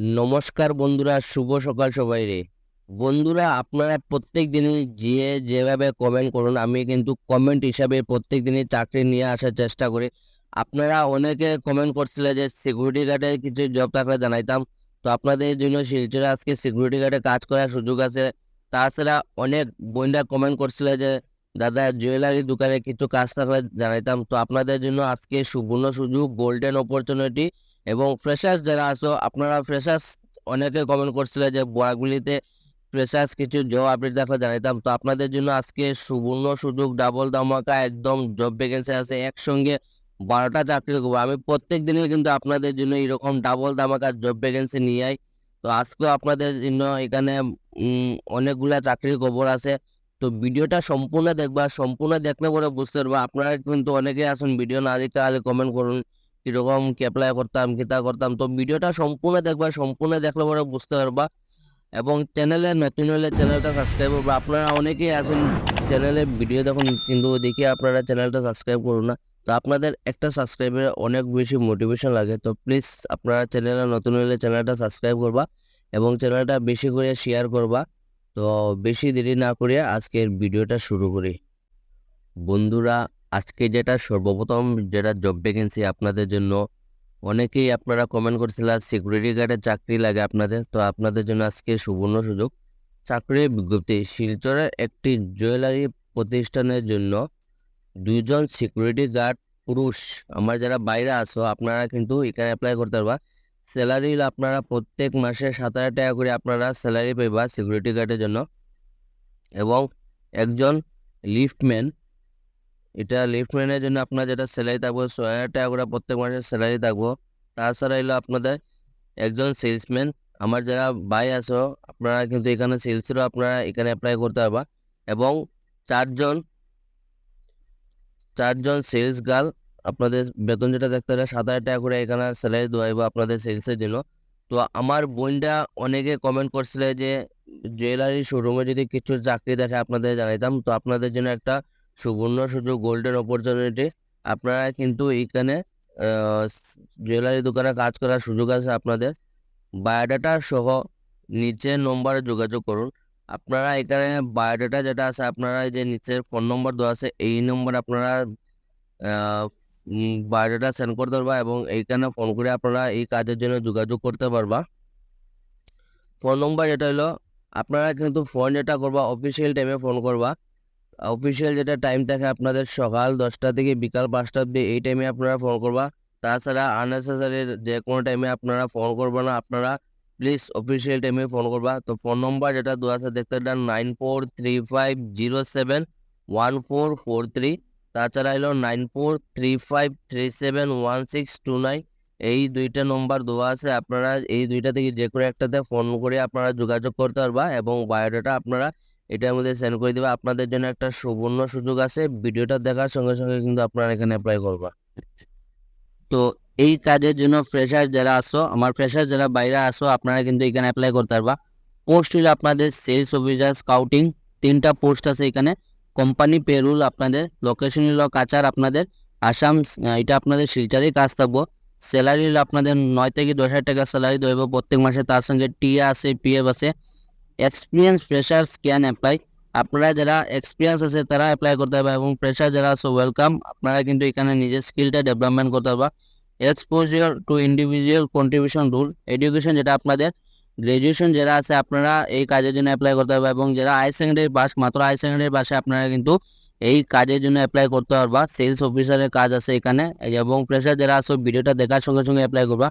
নমস্কার বন্ধুরা, শুভ সকাল সবাই রে। বন্ধুরা, আপনারা প্রত্যেক দিনই যে যেভাবে কমেন্ট করুন, আমি কিন্তু কমেন্ট হিসাবে প্রত্যেক দিনই চাকরি নিয়ে আসার চেষ্টা করি। আপনারা অনেকে কমেন্ট করছিলেন যে সিকিউরিটি গার্ডে কিছু জব থাকলে জানাইতাম। তো আপনাদের জন্য শিলচরে আজকে সিকিউরিটি গার্ডে কাজ করার সুযোগ আছে। তাছাড়া অনেক বন্ধুরা কমেন্ট করছিল যে, দাদা জুয়েলারি দোকানে কিছু কাজ থাকলে জানাইতাম। তো আপনাদের জন্য আজকে সুবর্ণ সুযোগ গোল্ডেন অপরচুনিটি এবং ফ্রেশার্স যারা আসো আপনারা ফ্রেশার্স অনেকে কমেন্ট করছিল যে বরাগুলিতে ফ্রেশার্স কিছু জব আপডেট দেখলে জানাইতাম। তো আপনাদের জন্য আজকে সুবর্ণ সুযোগ ডাবল ধামাকা, একদম জব ভ্যাকেন্সি আছে একসঙ্গে বারোটা চাকরি করব। আমি প্রত্যেক দিনই কিন্তু আপনাদের জন্য এরকম ডাবল ধামাকা জব ভ্যাকেন্সি নিয়ে আই। তো আজকেও আপনাদের জন্য এখানে অনেকগুলা চাকরির খবর আছে। তো ভিডিওটা সম্পূর্ণ দেখবা, সম্পূর্ণ দেখলে পরে বুঝতে পারবা। আপনারা কিন্তু অনেকেই আসুন ভিডিও না দেখতে আগে কমেন্ট করুন। কীরকম কি অ্যাপ্লাই করতাম, কিতা করতাম, তো ভিডিওটা সম্পূর্ণ দেখবা, সম্পূর্ণ দেখলে পরে বুঝতে পারবা। এবং চ্যানেলে নতুন হলে চ্যানেলটা সাবস্ক্রাইব করবা। আপনারা অনেকেই আছেন চ্যানেলে ভিডিও দেখুন, কিন্তু দেখি আপনারা চ্যানেলটা সাবস্ক্রাইব করুন না। তো আপনাদের একটা সাবস্ক্রাইবের অনেক বেশি মোটিভেশন লাগে। তো প্লিজ আপনারা চ্যানেলে নতুন হলে চ্যানেলটা সাবস্ক্রাইব করবা এবং চ্যানেলটা বেশি করে শেয়ার করবা। তো বেশি দেরি না করে আজকের ভিডিওটা শুরু করি। বন্ধুরা আজকে যেটা সর্বপ্রথম যেটা জব ভ্যাকেন্সি আপনাদের জন্য, অনেকেই আপনারা কমেন্ট করছিলেন সিকিউরিটি গার্ডের চাকরি লাগে আপনাদের, তো আপনাদের জন্য আজকে সুবর্ণ সুযোগ। চাকরির বিজ্ঞপ্তি, শিলচরের একটি জুয়েলারি প্রতিষ্ঠানের জন্য দুইজন সিকিউরিটি গার্ড পুরুষ। আমার যারা বাইরে আসো আপনারা কিন্তু এখানে অ্যাপ্লাই করতে পারবা। স্যালারি আপনারা প্রত্যেক মাসে সাত হাজার টাকা করে আপনারা স্যালারি পাইবা সিকিউরিটি গার্ডের জন্য। এবং একজন লিফটম্যান এটা লিফটম্যানের জন্য আপনার যেটা স্যালারি থাকব, ছয় হাজার টাকা করে প্রত্যেক মাসে স্যালারি থাকব। তাছাড়া এলো আপনাদের একজন সেলসম্যান। আমার যারা ভাই আছো, আপনারা কিন্তু এখানে সেলসেরও আপনারা এখানে অ্যাপ্লাই করতে পারবা। এবং চারজন চারজন সেলস গার্ল আপনাদের বেতন যেটা দেখতে হবে, সাত হাজার টাকা করে এখানে স্যালারি দেওয়া আপনাদের সেলসের জন্য। তো আমার বোনটা অনেকে কমেন্ট করছিল যে জুয়েলারি শোরুমে যদি কিছু চাকরি দেখে আপনাদের জানাইতাম। তো আপনাদের জন্য একটা সুবর্ণ সুযোগ গোল্ডের অপরচুনিটি আপনারা কিন্তু এইখানে জুয়েলারি দোকানে কাজ করার সুযোগ আছে আপনাদের। বায়োডাটা সহ নিচের নম্বরে যোগাযোগ করুন। আপনারা এখানে বায়োডাটা যেটা আছে, আপনারা যে নিচের ফোন নম্বর দেওয়া আছে, এই নম্বরে আপনারা বায়োডাটা সেন্ড করতে পারবা এবং এইখানে ফোন করে আপনারা এই কাজের জন্য যোগাযোগ করতে পারবা। ফোন নম্বর যেটা হলো, আপনারা কিন্তু ফোন যেটা করবা অফিসিয়াল টাইমে ফোন করবা। অফিসিয়াল যেটা টাইম থাকে আপনাদের সকাল দশটা থেকে বিকাল পাঁচটা অব্দি এই টাইমে আপনারা ফোন করবা। তাছাড়া আননেসেসারি যে কোনো টাইমে আপনারা ফোন করবা না, আপনারা প্লিজ অফিসিয়াল টাইমে ফোন করবা। তো ফোন নম্বর যেটা দেওয়া আছে, দেখতে nine four three five zero seven one four four three তাছাড়া হলো nine four three five three seven one six two nine এই দুইটা নম্বর দেওয়া আছে, আপনারা এই দুইটা থেকে যে কোনো একটাতে ফোন করে আপনারা যোগাযোগ করতে পারবা এবং বায়োডাটা আপনারা এটার মধ্যে সেন্ড করে দিবা। আপনাদের জন্য একটা সুবর্ণ সুযোগ আছে। ভিডিওটা দেখার সঙ্গে সঙ্গে কিন্তু আপনারা এখানে অ্যাপ্লাই করবা। তো এই কাজের জন্য ফ্রেশার যারা আসো আমার ফ্রেশার যারা বাইরে আসো আপনারা কিন্তু এখানে অ্যাপ্লাই করতে পারবা। পোস্ট হলো আপনাদের সেলস অফিসার স্কাউটিং তিনটা পোস্ট আছে এখানে। কোম্পানি পেরুল আপনাদের লোকেশন হলো কাচার আপনাদের, আসাম এটা আপনাদের শিলচারেই কাজ থাকব। স্যালারি হলো আপনাদের নয় থেকে দশ হাজার টাকা স্যালারি দেবো প্রত্যেক মাসে। তার সঙ্গে টিএ আছে, পিএফ আছে। এক্সপিরিয়েন্স ফ্রেশার্স ক্যান অ্যাপ্লাই আপনারা যারা এক্সপিরিয়েন্স আছে, তারা অ্যাপ্লাই করতে পারবে এবং ফ্রেশার যারা আছে ওয়েলকাম আপনারা কিন্তু এখানে নিজের স্কিলটা ডেভেলপমেন্ট করতে পারবা। Exposure to individual contribution role education যেটা আপনাদের। গ্রাজুয়েশন যারা আছে, আপনারা এই কাজের জন্য অ্যাপ্লাই করতে পারবে এবং যারা হাই সেকেন্ডারি পাস মাত্র হাই সেকেন্ডারি পাশে আপনারা কিন্তু এই কাজের জন্য অ্যাপ্লাই করতে পারবা। সেলস অফিসারের কাজ আছে এখানে। এবং ফ্রেশার যারা আছে, ভিডিওটা দেখার সঙ্গে সঙ্গে অ্যাপ্লাই করবা।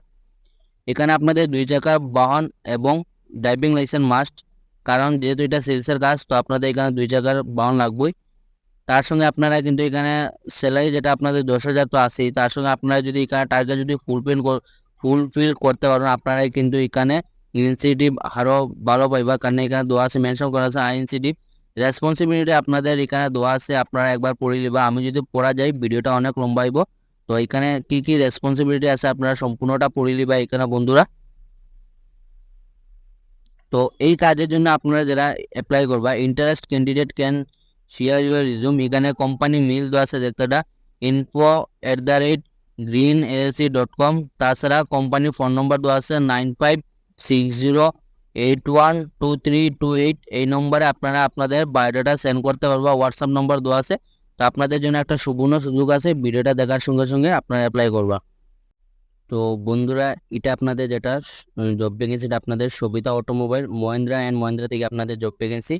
এখানে আপনাদের দুই চাকার বাহন এবং ড্রাইভিং লাইসেন্স মাস্ট কারণ যেহেতু এটা সেলসের কাজ, তো আপনাদের এখানে দুই চাকার বাউন লাগবেই। তার সঙ্গে আপনারা কিন্তু এখানে স্যালারি যেটা আপনাদের দশ হাজার তো আছেই, তার সঙ্গে আপনারা যদি এখানে টার্গেট যদি ফুলফিল ফুলফিল করতে পারেন আপনারা কিন্তু এখানে ইনসিটিভ আরও ভালো পাইবা। কারণ এখানে দেওয়া আছে মেনশন করা আছে আইএনসিটিভ রেসপন্সিবিলিটি আপনাদের এখানে দেওয়া আছে, আপনারা একবার পড়ে নিবা। আমি যদি পড়া যাই, ভিডিওটা অনেক লম্বাইব তো এখানে কি কি রেসপন্সিবিলিটি আছে, আপনারা সম্পূর্ণটা পড়ে নিবা এখানে বন্ধুরা। তো এই কাজের জন্য আপনারা যারা অ্যাপ্লাই করবা interest candidate can share your resume এখানে কোম্পানি মেল দেওয়া আছে দেখতেটা info at the rate green AAC dot com তাছাড়া কোম্পানির ফোন নম্বর দেওয়া আছে nine five six zero eight one two three two eight এই নম্বরে আপনারা আপনাদের বায়োডাটা সেন্ড করতে পারবা। হোয়াটসঅ্যাপ নম্বর দেওয়া আছে। তো আপনাদের জন্য একটা সুবর্ণ সুযোগ আছে। ভিডিওটা দেখার সঙ্গে সঙ্গে আপনারা অ্যাপ্লাই করবা। তো বন্ধুরা, এটা আপনাদের যেটা জব ভ্যাকেন্সি এটা আপনাদের সবিতা অটোমোবাইল মহেন্দ্রা অ্যান্ড মহেন্দ্রা থেকে আপনাদের জব ভ্যাকেন্সি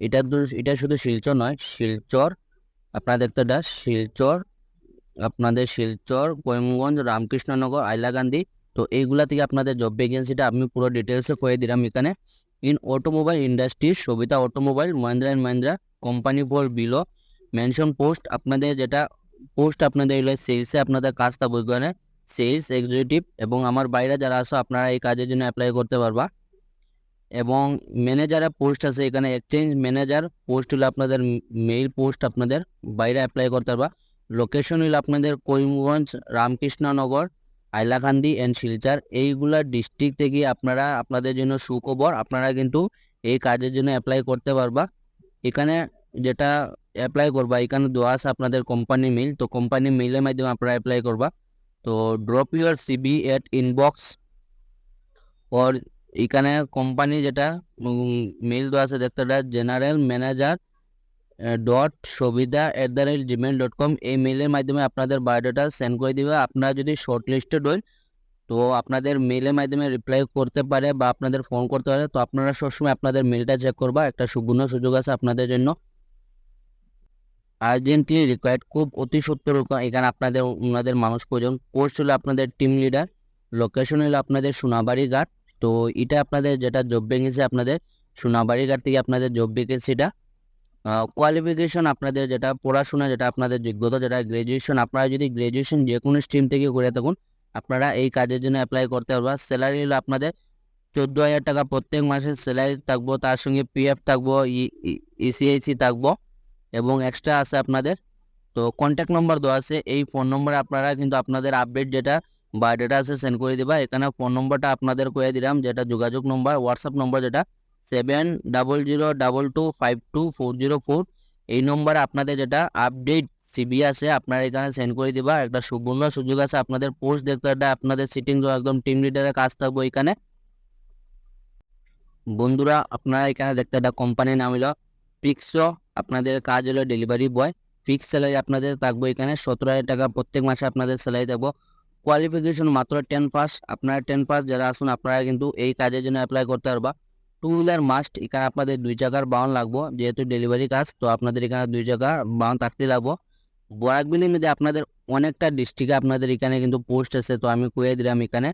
এটা এটা শুধু শিলচর নয়, শিলচর, আপনাদের দেখতে এটা শিলচর, আপনাদের শিলচর, করিমগঞ্জ, রামকৃষ্ণনগর আইলাকান্দি তো এইগুলা থেকে আপনাদের জব ভ্যাকেন্সিটা আমি পুরো ডিটেলসে করে দিলাম এখানে। In automobile industry Sabita automobile Mahindra and Mahindra company for below mention post আপনাদের যেটা পোস্ট আপনাদের এগুলো সেলসে আপনাদের কাজ থাকবে এখানে সেলস এক্সিকিউটিভ এবং আমার বাইরে যারা আছো, আপনারা এই কাজের জন্য অ্যাপ্লাই করতে পারবা। এবং ম্যানেজারের পোস্ট আছে এখানে এক্সচেঞ্জ ম্যানেজার পোস্ট হলো আপনাদের মেইল পোস্ট আপনাদের বাইরে অ্যাপ্লাই করতে পারবা। লোকেশন হলো আপনাদের করিমগঞ্জ, রামকৃষ্ণনগর আইলাকান্দি অ্যান্ড শিলচর। এইগুলা ডিস্ট্রিক্ট থেকে আপনারা, আপনাদের জন্য সুখবর, আপনারা কিন্তু এই কাজের জন্য অ্যাপ্লাই করতে পারবা। এখানে যেটা অ্যাপ্লাই করবা, এখানে দেওয়া আছে আপনাদের কোম্পানি মেইল তো কোম্পানি মেইলের মাধ্যমে আপনারা অ্যাপ্লাই করবা। তো drop your CV at inbox or এখানে কোম্পানি যেটা মেইল দেওয়া আছে দেখতে general manager dot Sabita at the rate Gmail dot com এই মেইলের মাধ্যমে আপনাদের বায়োডাটা সেন্ড করে দিবে। আপনারা যদি শর্ট লিস্টেড হন, তো আপনাদের মেইলের মাধ্যমে রিপ্লাই করতে পারে বা আপনাদের ফোন করতে পারে, তো আপনারা সবসময় আপনাদের মেইলটা চেক করবা। একটা সুবর্ণ সুযোগ আছে আপনাদের জন্য। আর্জেন্টলি রিকোয়ার্ড খুব অতি সত্তর এখানে আপনাদের ওনাদের মানুষ প্রয়োজন কোর্স হলো আপনাদের টিম লিডার লোকেশন হলো আপনাদের সোনাবাড়ি ঘাট। তো এটা আপনাদের যেটা জব ভ্যাকেন্সি আপনাদের সোনাবাড়ি ঘাট থেকে আপনাদের জব ভ্যাকেন্সিটা কোয়ালিফিকেশন আপনাদের যেটা, পড়াশোনা যেটা, আপনাদের যোগ্যতা যেটা গ্র্যাজুয়েশন আপনারা যদি গ্র্যাজুয়েশন যে কোনো স্ট্রিম থেকে করে থাকুন, আপনারা এই কাজের জন্য অ্যাপ্লাই করতে পারবা। স্যালারি হলো আপনাদের চোদ্দ হাজার টাকা প্রত্যেক মাসে স্যালারি থাকব, তার সঙ্গে পিএফ থাকব ইসিআইসি থাকব। এবং এক্সট্রা আছে আপনাদের। তো কন্ট্যাক্ট নম্বর দেওয়া আছে, এই ফোন নম্বরে আপনারা কিন্তু আপনাদের আপডেট যেটা বায়োডাটা আছে সেন্ড করে দিবা। এখানে ফোন নম্বরটা আপনাদের করে দিলাম, যেটা যোগাযোগ নম্বর হোয়াটসঅ্যাপ নম্বর যেটা seven double zero double two five two four zero four এই নম্বরে আপনাদের যেটা আপডেট সিবি আছে, আপনারা এখানে সেন্ড করে দিবা। একটা সুবর্ণ সুযোগ আছে আপনাদের পোস্ট দেখতে, একটা আপনাদের সিটিং একদম টিম লিডারের কাজ থাকব এখানে বন্ধুরা, আপনারা এখানে দেখতে একটা কোম্পানির নাম হলো পিক্সো আপনাদের কাজ হলো ডেলিভারি বয় ফিক্স স্যালারি আপনাদের থাকব এখানে সতেরো হাজার টাকা। প্রত্যেক মাসে আপনাদের স্যালারি থাকব। কোয়ালিফিকেশন মাত্র টেন পাস আপনারা টেন পাস যারা আসুন আপনারা কিন্তু এই কাজের জন্য অ্যাপ্লাই করতে পারবা। টু হুইলার মাস্ট এখানে আপনাদের দুই চাকার বাউন লাগবো, যেহেতু ডেলিভারি কাজ, তো আপনাদের এখানে দুই চাকার বাউন থাকতে লাগবো। বরাকবিলির মধ্যে আপনাদের অনেকটা ডিস্ট্রিক্টে আপনাদের এখানে কিন্তু পোস্ট আছে, তো আমি কয়ে দিলাম এখানে।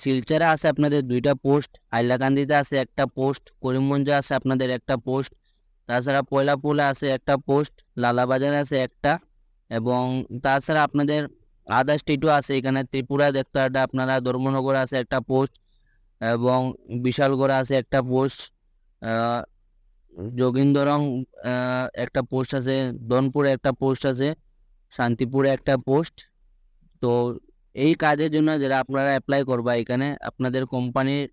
শিলচরে আছে আপনাদের দুইটা পোস্ট হাইলাকান্দিতে আছে একটা পোস্ট করিমগঞ্জে আছে আপনাদের একটা পোস্ট তাছাড়া পয়লাপুলে আছে একটা পোস্ট, লালাবাজারে আছে একটা, এবং তাছাড়া আপনাদের আদার স্টেটও আছে এখানে, ত্রিপুরা দেখতে একটা আপনারা ধর্মনগর আছে একটা পোস্ট, এবং বিশালগড় আছে একটা পোস্ট যোগিন্দরং একটা পোস্ট আছে দনপুরে একটা পোস্ট আছে, শান্তিপুরে একটা পোস্ট, তো এই কাজের জন্য যারা আপনারা অ্যাপ্লাই করবা এখানে, আপনাদের কোম্পানির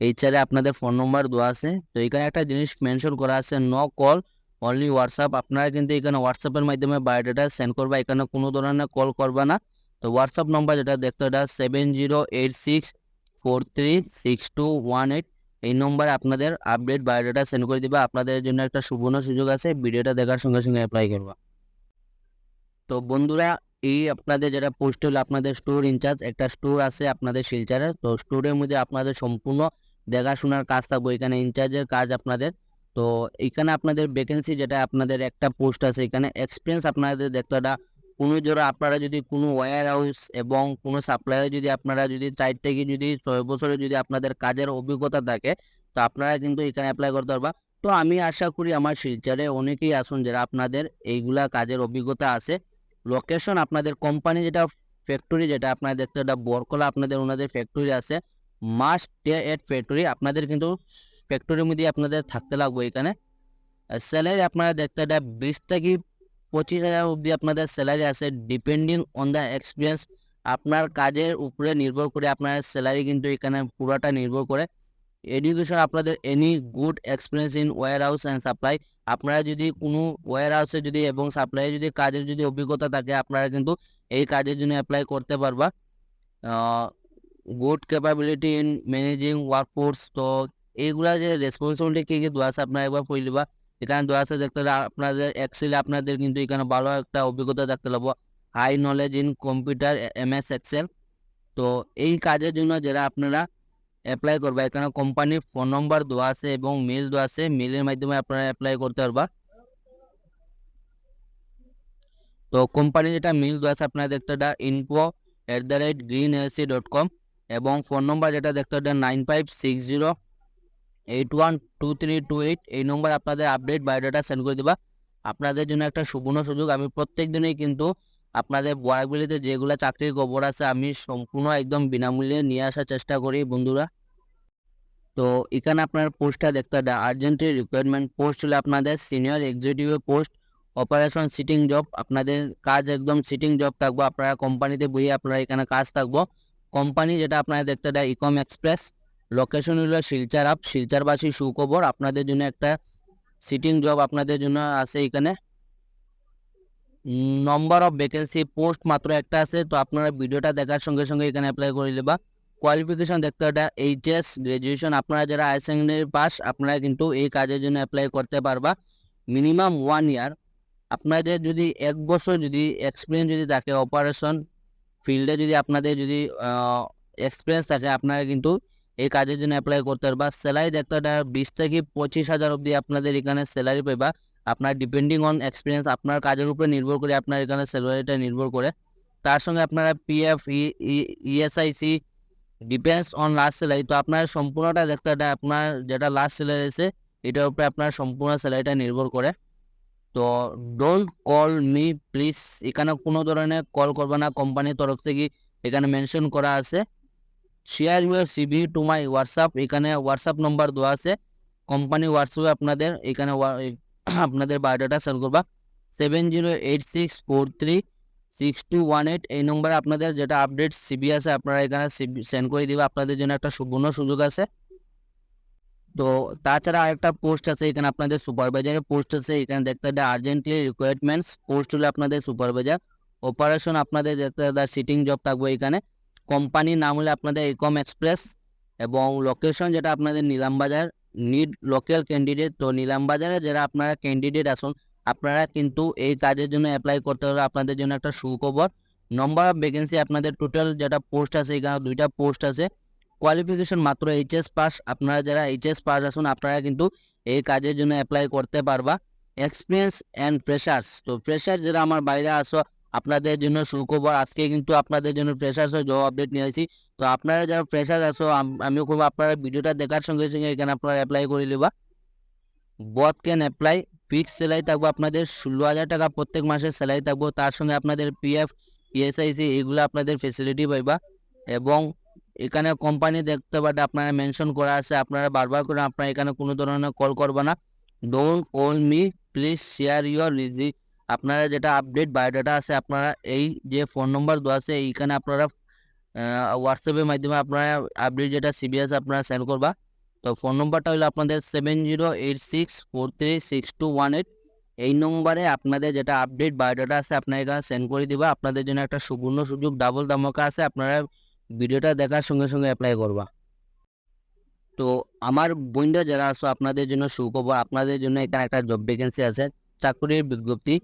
এইচআরে আপনাদের ফোন নম্বর দেওয়া আছে। তো এখানে একটা জিনিস মেনশন করা আছে নো কল অনলি হোয়াটসঅ্যাপ আপনারা কিন্তু এখানে হোয়াটসঅ্যাপের মাধ্যমে বায়োডাটা সেন্ড করবা, এখানে কোনো ধরনের কল করবা না। তো হোয়াটসঅ্যাপ নম্বর যেটা দেখতে এটা seven zero eight six four three six two one eight এই নম্বরে আপনাদের আপডেট বায়োডাটা সেন্ড করে দিবা। আপনাদের জন্য একটা সুবর্ণ সুযোগ আছে, ভিডিওটা দেখার সঙ্গে সঙ্গে অ্যাপ্লাই করবা। তো বন্ধুরা, এই আপনাদের যেটা পোস্ট হলো, আপনাদের স্টোর ইনচার্জ একটা স্টোর আছে আপনাদের শিলচারে। তো স্টোরের মধ্যে আপনাদের সম্পূর্ণ দেখাশোনার কাজ থাকবে, এখানে ইনচার্জের কাজ আপনাদের। তো এখানে আপনাদের ভ্যাকেন্সি যেটা, আপনাদের একটা পোস্ট আছে, এখানে এক্সপিরিয়েন্স আপনাদের দেখতে একটা কোনো জোড়া আপনারা যদি কোনো ওয়্যার হাউস এবং কোনো সাপ্লাইয়ার যদি আপনারা যদি চার থেকে যদি ছয় বছরে যদি আপনাদের কাজের অভিজ্ঞতা থাকে, তো আপনারা কিন্তু এখানে অ্যাপ্লাই করতে পারবা। তো আমি আশা করি আমার শিলচারে অনেকেই আসুন যারা আপনাদের এইগুলা কাজের অভিজ্ঞতা আছে। লোকেশন আপনাদের কোম্পানি যেটা ফ্যাক্টরি যেটা, আপনারা দেখতে এটা বরকলা আপনাদের ওনাদের ফ্যাক্টরি আছে। মাস্ট ডে এট ফ্যাক্টরি আপনাদের কিন্তু ফ্যাক্টরির মধ্যে আপনাদের থাকতে লাগবে এখানে। স্যালারি আপনারা দেখতে এটা বিশ থেকে পঁচিশ হাজার অবধি আপনাদের স্যালারি আছে। ডিপেন্ডিং অন দ্য এক্সপিরিয়েন্স আপনার কাজের উপরে নির্ভর করে আপনার স্যালারি কিন্তু এখানে পুরোটা নির্ভর করে। এডুকেশন আপনাদের any good experience in warehouse and supply আপনারা যদি কোনো ওয়ার হাউসে যদি এবং সাপ্লাই যদি কাজের যদি অভিজ্ঞতা থাকে, আপনারা কিন্তু এই কাজের জন্য অ্যাপ্লাই করতে পারবা। Good capability in managing workforce তো এইগুলা যে রেসপন্সিবিলিটি কী কী আছে আপনারা একবার পড়ে এখানে আছে দেখতে হলে আপনাদের এক্সেলে আপনাদের কিন্তু এখানে ভালো একটা অভিজ্ঞতা দেখতে লাগবো high knowledge in computer M S Excel তো এই কাজের জন্য যারা আপনারা অ্যাপ্লাই করবা, এখানে কোম্পানির ফোন নম্বর দেওয়া আছে এবং মেল দেওয়া আছে। মেলের মাধ্যমে আপনারা অ্যাপ্লাই করতে পারবা। তো কোম্পানি যেটা মেল দেওয়া আছে আপনারা দেখতে info at the rate green AC dot com এবং ফোন নম্বর যেটা দেখতে এটা nine five six zero eight one two three two eight এই নম্বর আপনাদের আপডেট বায়োডাটা সেন্ড করে দেবা। আপনাদের জন্য একটা সুবর্ণ সুযোগ, আমি প্রত্যেক দিনই কিন্তু আপনাদের বরাকবিলিতে যেগুলো চাকরির খবর আছে, আমি সম্পূর্ণ একদম বিনামূল্যে নিয়ে আসার চেষ্টা করি বন্ধুরা। তো এখানে আপনার পোস্টটা দেখতে হবে আর্জেন্টের রিকোয়ারমেন্ট পোস্ট হলে আপনাদের senior executive post operation sitting job আপনাদের কাজ একদম সিটিং জব থাকব, আপনারা কোম্পানিতে বইয়ে আপনারা এখানে কাজ থাকব। কোম্পানি যেটা আপনারা দেখতে হবে ইকম এক্সপ্রেস লোকেশন হলো শিলচার আপ শিলচারবাসী সুখবর। আপনাদের জন্য একটা সিটিং জব আপনাদের জন্য আছে এখানে। নম্বর অফ ভ্যাকেন্সি পোস্ট মাত্র একটা আছে, তো আপনারা ভিডিওটা দেখার সঙ্গে সঙ্গে এখানে অ্যাপ্লাই করে নেবা। কোয়ালিফিকেশন দেখতে হবে এইচএস গ্রাজুয়েশন আপনারা যারা হায়ার সেকেন্ডারি পাস আপনারা কিন্তু এই কাজের জন্য অ্যাপ্লাই করতে পারবা। মিনিমাম ওয়ান ইয়ার আপনাদের যদি এক বছর যদি এক্সপিরিয়েন্স যদি থাকে অপারেশন ফিল্ডে যদি আপনাদের যদি এক্সপিরিয়েন্স থাকে আপনারা কিন্তু এই কাজের জন্য অ্যাপ্লাই করতে পারবা। স্যালারি দেখতে হবে বিশ থেকে পঁচিশ হাজার অবধি আপনাদের এখানে স্যালারি পাইবা। আপনার ডিপেন্ডিং অন এক্সপিরিয়েন্স আপনার কাজের উপরে নির্ভর করে আপনার এখানে স্যালারিটা নির্ভর করে। তার সঙ্গে আপনারা PF ESIC depends on last salary তো আপনার সম্পূর্ণটা দেখতে হবে আপনার যেটা লাস্ট স্যালারি আছে এটার উপরে আপনার সম্পূর্ণ স্যালারিটা নির্ভর করে। তো ডোন্ট কল মি প্লিজ এখানে কোনো ধরনের কল করবে না কোম্পানির তরফ থেকে এখানে মেনশন করা আছে। Share your CV to my WhatsApp এখানে হোয়াটসঅ্যাপ নম্বর দেওয়া আছে। কোম্পানি হোয়াটসঅ্যাপে আপনাদের এখানে আপনাদের বায়োডাটা সেন্ড করবা। Seven zero eight six four three six two one eight এই নম্বরে আপনাদের যেটা আপডেট সিবি আছে, আপনারা এখানে সিবি সেন্ড করে দিবে। আপনাদের জন্য একটা সুবর্ণ সুযোগ আছে। তো তাছাড়া আরেকটা পোস্ট আছে, এখানে আপনাদের সুপারভাইজারের পোস্ট আছে, এখানে দেখতে হবে আর্জেন্টলি রিকোয়ারমেন্টস পোস্ট হলে আপনাদের সুপারভাইজার অপারেশন আপনাদের দেখতে হবে সিটিং জব থাকবে এখানে কোম্পানির নাম হলে আপনাদের একম এক্সপ্রেস এবং লোকেশন যেটা আপনাদের নিলামবাজার নিড লোকাল ক্যান্ডিডেট তো নিলামবাজারে যারা আপনারা ক্যান্ডিডেট আসুন, আপনারা কিন্তু এই কাজের জন্য অ্যাপ্লাই করতে হলে আপনাদের জন্য একটা সুখবর নম্বর অফ ভ্যাকেন্সি আপনাদের টোটাল যেটা পোস্ট আছে, এখানে দুইটা পোস্ট আছে কোয়ালিফিকেশন মাত্র এইচএস পাস আপনারা যারা এইচএস পাস আসুন আপনারা কিন্তু এই কাজের জন্য অ্যাপ্লাই করতে পারবা। এক্সপিরিয়েন্স অ্যান্ড ফ্রেশার্স তো ফ্রেশার যারা আমার বাইরে আসো আপনাদের জন্য সুখবর। আজকে কিন্তু আপনাদের জন্য ফ্রেশার্সের জব আপডেট নিয়ে আসি তো আপনারা যারা ফ্রেশার আসো আমিও খুব আপনারা ভিডিওটা দেখার সঙ্গে সঙ্গে এখানে আপনারা অ্যাপ্লাই করে নেবা। Both can apply fix salary থাকব আপনাদের ষোলো হাজার টাকা প্রত্যেক মাসে স্যালারি থাকব। তার সঙ্গে আপনাদের পিএফ ইএসআইসি এগুলো আপনাদের ফেসিলিটি পাইবা। এবং এখানে কোম্পানি দেখতে পারে আপনারা মেনশন করা আছে, আপনারা বারবার করে আপনারা এখানে কোনো ধরনের কল করবে না। Don't call me please share your resume আপনারা যেটা আপডেট বায়োডাটা আছে, আপনারা এই যে ফোন নম্বর দেওয়া আছে, এইখানে আপনারা হোয়াটসঅ্যাপের মাধ্যমে আপনারা আপডেট যেটা সিবিএস আপনারা সেন্ড করবা। তো ফোন নম্বরটা হলো আপনাদের seven zero eight six four three six two one eight এই নম্বরে আপনাদের যেটা আপডেট বায়োডাটা আছে, আপনারা এখানে সেন্ড করে দিবা। আপনাদের জন্য একটা সুবর্ণ সুযোগ ডাবল দামকা আছে। আপনারা ভিডিওটা দেখার সঙ্গে সঙ্গে অ্যাপ্লাই করবা। তো আমার বন্ধুরা যারা আছো, আপনাদের জন্য সুখবর আপনাদের জন্য এখানে একটা জব ভ্যাকেন্সি আছে। চাকরির বিজ্ঞপ্তি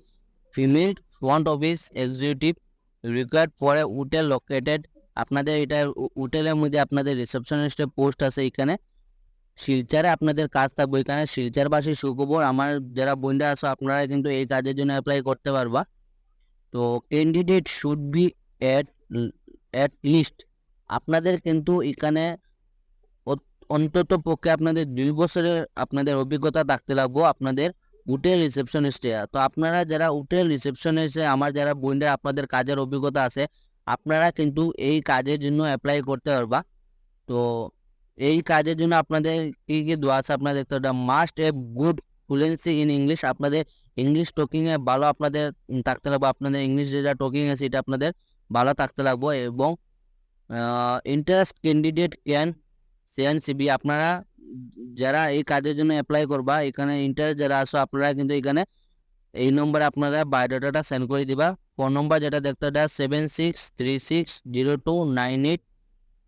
female front office executive required for a hotel located আপনাদের এটা হোটেলের মধ্যে আপনাদের রিসেপশনিস্টের পোস্ট আছে এখানে। শিলচারে আপনাদের কাজ থাকবে এখানে। শিলচারবাসী সুখবর আমার যারা বন্ধুরা আছো, আপনারা কিন্তু এই কাজের জন্য অ্যাপ্লাই করতে পারবা। তো candidate should be at at list আপনাদের কিন্তু এখানে অন্তত পক্ষে আপনাদের দুই বছরের আপনাদের অভিজ্ঞতা থাকতে লাগবো, আপনাদের হোটেল রিসেপশনিস্টে তো আপনারা যারা হোটেল রিসেপশনিস্টে আমার যারা বইন্ডার আপনাদের কাজের অভিজ্ঞতা আছে, আপনারা কিন্তু এই কাজের জন্য অ্যাপ্লাই করতে পারবা। তো এই কাজের জন্য আপনাদের কী কী দোয়া আছে আপনাদের? দেখতে হবে must a good fluency in English আপনাদের ইংলিশ টকিংয়ে ভালো আপনাদের থাকতে লাগবে, আপনাদের ইংলিশ যেটা টকিং আছে এটা আপনাদের ভালো থাকতে লাগবে এবং interest candidate can send CV আপনারা যারা এই কাজের জন্য অ্যাপ্লাই করবা, এখানে ইন্টারেস্ট যারা আসো আপনারা কিন্তু এখানে এই নম্বরে আপনারা বায়োডাটাটা সেন্ড করে দিবা। ফোন নম্বর যেটা দেখতে হবে seven six three six zero two nine eight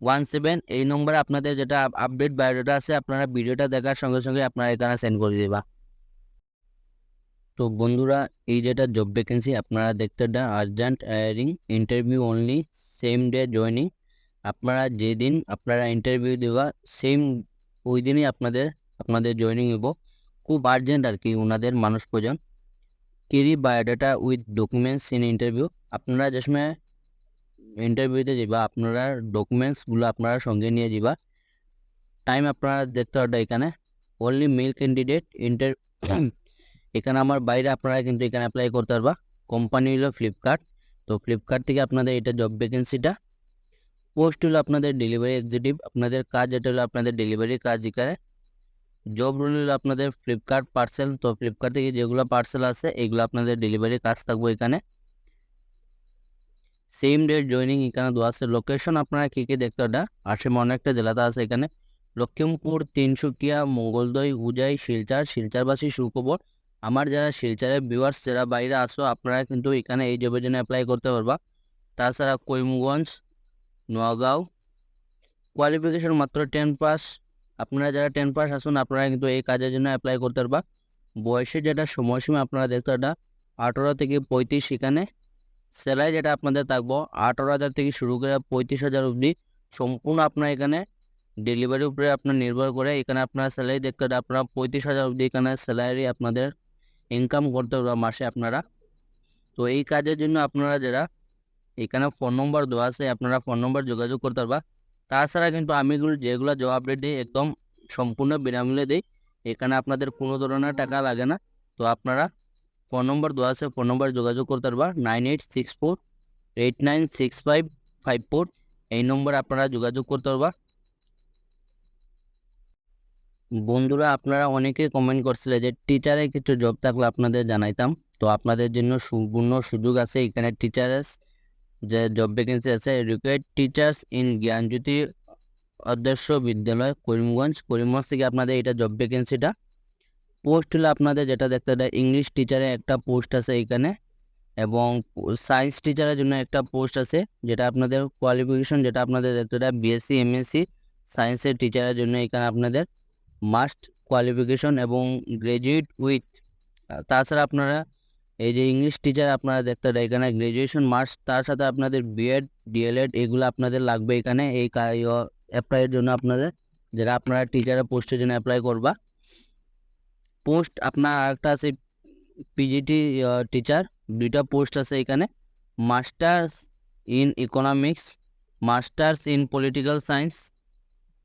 one seven এই নম্বরে আপনাদের যেটা আপডেট বায়োডাটা আছে, আপনারা ভিডিওটা দেখার সঙ্গে সঙ্গে আপনারা এখানে সেন্ড করে দিবা। তো বন্ধুরা, এই যেটা জব ভ্যাকেন্সি আপনারা দেখতে urgent hiring interview only same day joining আপনারা যেদিন আপনারা ইন্টারভিউ দেওয়া সেম ওই দিনই আপনাদের আপনাদের জয়নিং হইব খুব আর্জেন্ট আর কি ওনাদের মানুষ প্রয়োজন carry biodata with documents in interview আপনারা যে সময় ইন্টারভিউতে যাবা আপনারা ডকুমেন্টসগুলো আপনারা সঙ্গে নিয়ে যাবা টাইম আপনারা দেখতে হবে এখানে। অনলি মেল ক্যান্ডিডেট ইন্টার এখানে আমার বাইরে আপনারা কিন্তু এখানে অ্যাপ্লাই করতে পারবা। কোম্পানি হলো ফ্লিপকার্ট তো ফ্লিপকার্ট থেকে আপনাদের এটা জব ভ্যাকেন্সিটা পোস্ট হলো আপনাদের ডেলিভারি এক্সিকিউটিভ আপনাদের কাজ এটা হলো আপনাদের ডেলিভারি কাজ এখানে জব রোল হলো আপনাদের ফ্লিপকার্ট পার্সেল তো ফ্লিপকার্ট থেকে যেগুলো পার্সেল আছে, এগুলো আপনাদের ডেলিভারি কাজ থাকবে এখানে সেম ডেট জয়নিং এখানে দেওয়া আছে। লোকেশন আপনারা কী কী দেখতে ওটা আশেমে অনেকটা জেলাতে আছে এখানে। লক্ষ্মীমপুর তিনসুকিয়া মঙ্গলদৈ উজাই শিলচার, শিলচারবাসী সুখবর। আমার যারা শিলচারের ভিউয়ার্স যারা বাইরে আসো আপনারা কিন্তু এখানে এই জবের জন্য অ্যাপ্লাই করতে পারবা। তাছাড়া করিমগঞ্জ নোয়াগাঁও কোয়ালিফিকেশন মাত্র টেন পাস আপনারা যারা টেন পাস আসুন আপনারা কিন্তু এই কাজের জন্য অ্যাপ্লাই করতে পারবা। বয়সের যেটা সময়সীমা, আপনারা দেখতে এটা আঠারো থেকে পঁয়ত্রিশ এখানে। স্যালারি যেটা আপনাদের থাকব, আঠারো হাজার থেকে শুরু করে পঁয়ত্রিশ হাজার অবধি। সম্পূর্ণ আপনার এখানে ডেলিভারির উপরে আপনার নির্ভর করে। এখানে আপনার স্যালারি দেখতে হবে আপনারা পঁয়ত্রিশ হাজার অবধি এখানে স্যালারি আপনাদের ইনকাম করতে হবে মাসে আপনারা। তো এই কাজের জন্য আপনারা যারা এখানে ফোন নম্বর দেওয়া আছে, আপনারা ফোন নম্বর যোগাযোগ করতে পারবা। তাছাড়া কিন্তু আমি যেগুলো জব দিই, একদম সম্পূর্ণ বিনামূল্যে দিই। এখানে আপনাদের কোনো ধরনের টাকা লাগে না। তো আপনারা ফোন নম্বর দেওয়া আছে ফোন নম্বর যোগাযোগ করতে পারবা। Nine eight six four eight nine six five five four এই নম্বরে আপনারা যোগাযোগ করতে পারবা। বন্ধুরা, আপনারা অনেকে কমেন্ট করছিলেন যে টিচারে কিছু জব থাকলে আপনাদের জানাইতাম। তো আপনাদের জন্য সম্পূর্ণ সুযোগ আছে এখানে টিচার্স যে জব ভ্যাকেন্সি আছে required teachers in Gyanjyoti Adarsh Vidyalaya Karimganj Karimganj থেকে আপনাদের এটা জব ভ্যাকেন্সিটা পোস্ট হলো আপনাদের যেটা দেখতে দেয় ইংলিশ টিচারে একটা পোস্ট আছে এখানে এবং সায়েন্স টিচারের জন্য একটা পোস্ট আছে, যেটা আপনাদের কোয়ালিফিকেশন যেটা আপনাদের দেখতে দেয় বিএসসি এমএসসি সায়েন্সের টিচারের জন্য এখানে আপনাদের মাস্ট কোয়ালিফিকেশন এবং গ্র্যাজুয়েট উইথ তাছাড়া আপনারা এই যে ইংলিশ টিচার আপনারা দেখতে দেয় এখানে গ্র্যাজুয়েশন মাস্ট তার সাথে আপনাদের বিএড ডিএলএড এগুলো আপনাদের লাগবে এখানে। এই অ্যাপ্লাইয়ের জন্য আপনাদের, যারা আপনারা টিচারের পোস্টের জন্য অ্যাপ্লাই করবা। পোস্ট আপনার আরেকটা আছে পিজিটি টিচার দুইটা পোস্ট আছে এখানে। Masters in economics masters in political science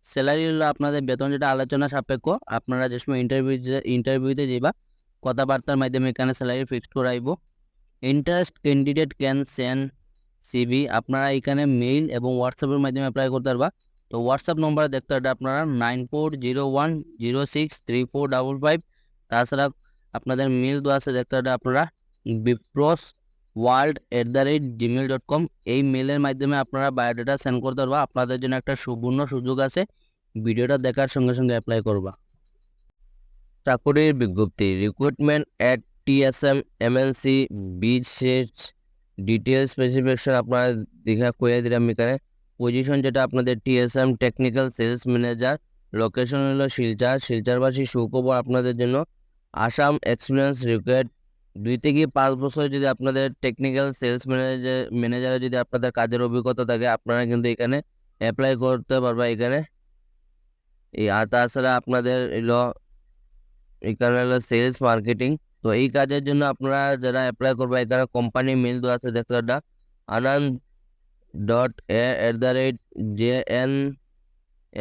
salary হলো আপনাদের বেতন যেটা আলোচনা সাপেক্ষ। আপনারা যে সময় ইন্টারভিউ ইন্টারভিউতে যাবা কথাবার্তার মাধ্যমে এখানে salary fixed করাইব। Interest candidate can send CV আপনারা এখানে মেইল এবং হোয়াটসঅ্যাপের মাধ্যমে অ্যাপ্লাই করতে পারবা। তো হোয়াটসঅ্যাপ নম্বর দেখতে হবে আপনারা nine four zero one zero six three four double five তাছাড়া আপনাদের মেল দেওয়া আছে, দেখতে হবে আপনারা বিপ্রস world at the rate Gmail dot com এই মেলের মাধ্যমে আপনারা বায়োডাটা সেন্ড করতে পারবা। আপনাদের জন্য একটা সুবর্ণ সুযোগ আছে, ভিডিওটা দেখার সঙ্গে সঙ্গে অ্যাপ্লাই করবা। চাকরির বিজ্ঞপ্তি রিক্রুটমেন্ট অ্যাট টিএসএম এমএনসি বিচ সেচ ডিটেল স্পেসিফিকেশন আপনারা দীঘা কয়ে দিলাম এখানে। পজিশন যেটা আপনাদের TSM technical sales manager location হলো শিলচর। শিলচরবাসী সুখবর আপনাদের জন্য। আসাম এক্সপিরিয়েন্স রিকোয়ার্ড দুই থেকে পাঁচ বছর যদি আপনাদের টেকনিক্যাল সেলস ম্যানেজার ম্যানেজারে যদি আপনাদের কাজের অভিজ্ঞতা থাকে, আপনারা কিন্তু এখানে অ্যাপ্লাই করতে পারবা এখানে। এই আর তাছাড়া আপনাদের এখানে হলো সেলস মার্কেটিং তো এই কাজের জন্য আপনারা যারা অ্যাপ্লাই করবে এখানে কোম্পানি মেল দেওয়া আছে দেখতে Anand dot A at the rate J N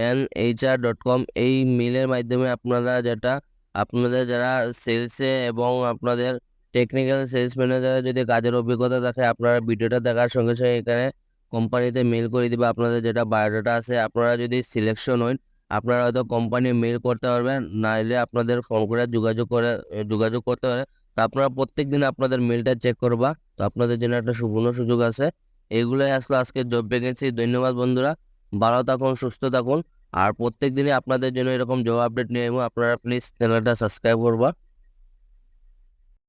N H R dot com এই মেলের মাধ্যমে আপনারা যেটা, আপনাদের যারা সেলসে এবং আপনাদের টেকনিক্যাল সেলস ম্যানেজারের যদি কাজের অভিজ্ঞতা থাকে, আপনারা ভিডিওটা দেখার সঙ্গে সঙ্গে এখানে কোম্পানিতে মেল করে দিবে। আপনাদের যেটা বায়োডাটা আছে, আপনারা যদি সিলেকশন হন আপনারা হয়তো কোম্পানি মেল করতে পারবেন, নাইলে আপনাদের ফোন করে যোগাযোগ করে যোগাযোগ করতে পারে। তো আপনারা প্রত্যেক দিন আপনাদের মেলটা চেক করবা। তো আপনাদের জন্য একটা সুবর্ণ সুযোগ আছে। এগুলোই আসলে আজকে জব ভ্যাকেন্সি ধন্যবাদ বন্ধুরা। ভালো থাকুন, সুস্থ থাকুন। আর প্রত্যেক দিনই আপনাদের জন্য এরকম জব আপডেট নিয়ে আপনারা প্লিজ চ্যানেলটা সাবস্ক্রাইব করবা।